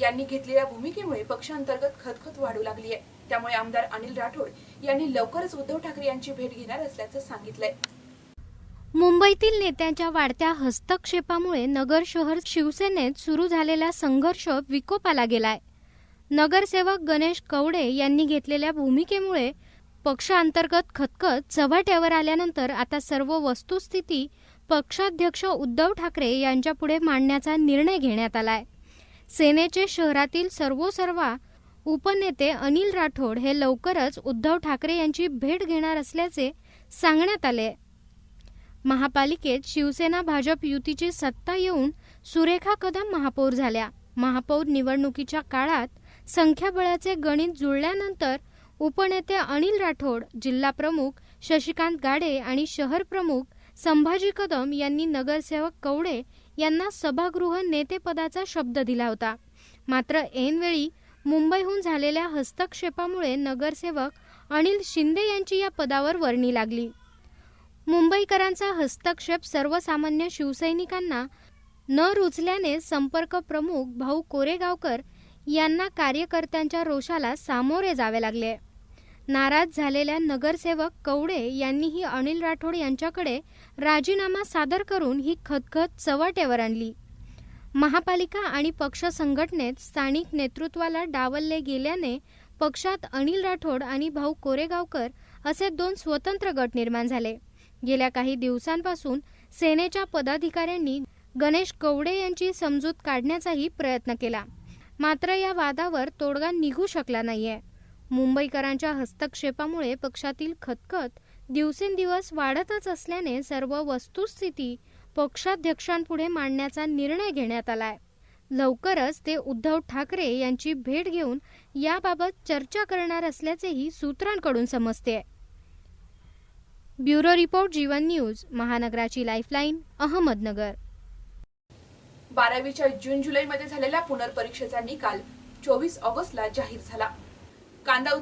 यांनी घेतलेल्या भूमिकेमुळे पक्षांतर्गत खतखत वाढू लागली आहे त्यामुळे आमदार अनिल राठोड यांनी लवकरच उद्धव ठाकरे यांची भेट घेणार असल्याचं सांगितलंय. मुंबईतील नेत्यांच्या वाढत्या हस्तक्षेपामुळे नगर शहर शिवसेनेत सुरू झालेला संघर्ष विकोपाला गेलाय. नगरसेवक गणेश कवडे यांनी घेतलेल्या भूमिकेमुळे पक्षांतर्गत खतखत चव्हाट्यावर आल्यानंतर आता सर्व वस्तुस्थिती पक्षाध्यक्ष उद्धव ठाकरे यांच्यापुढे मांडण्याचा निर्णय घेण्यात आलाय. सेनेचे शहरातील सर्वोसर्वा उपनेते अनिल राठोड हे लवकरच उद्धव ठाकरे यांची भेट घेणार असल्याचे सांगण्यात आले. महापालिकेत शिवसेना भाजप युतीची सत्ता येऊन सुरेखा कदम महापौर झाल्या. महापौर निवडणुकीच्या काळात संख्याबळाचे गणित जुळल्यानंतर उपनेते अनिल राठोड जिल्हा प्रमुख शशिकांत गाडे आणि शहर प्रमुख संभाजी कदम यांनी नगरसेवक कवडे यांना सभागृह नेतेपदाचा शब्द दिला होता. मात्र ऐनवेळी मुंबईहून झालेल्या हस्तक्षेपामुळे नगरसेवक अनिल शिंदे यांची या पदावर वर्णी लागली. मुंबईकरांचा हस्तक्षेप सर्वसामान्य शिवसैनिकांना न रुचल्याने संपर्क प्रमुख भाऊ कोरेगावकर यांना कार्यकर्त्यांच्या रोषाला सामोरे जावे लागले. नाराज झालेल्या नगरसेवक कवडे यांनीही अनिल राठोड यांच्याकडे राजीनामा सादर करून ही खतखत चव्हाट्यावर आणली. महापालिका आणि पक्ष संघटनेत स्थानिक नेतृत्वाला डावलले गेल्याने पक्षात अनिल राठोड आणि भाऊ कोरेगावकर असे दोन स्वतंत्र गट निर्माण झाले. गेल्या काही दिवसांपासून सेनेच्या पदाधिकाऱ्यांनी गणेश कवडे यांची समजूत काढण्याचाही प्रयत्न केला. मात्र या वादावर तोडगा निघू शकला नाहीये. मुंबईकरांच्या हस्तक्षेपामुळे पक्षातील खतखत दिवसेंदिवस वाढतच असल्याने सर्व वस्तुस्थिती पक्षाध्यक्षांपुढे मांडण्याचा निर्णय घेण्यात आलाय. लवकरच ते उद्धव ठाकरे यांची भेट घेऊन याबाबत चर्चा करणार असल्याचेही सूत्रांकडून समजते. ब्युरो रिपोर्ट जीवन न्यूज महानगराची लाईफलाईन अहमदनगर. बारावीच्या जून जुलैमध्ये झालेल्या पुनर्परीक्षेचा निकाल चोवीस ऑगस्टला जाहीर झाला. कांदा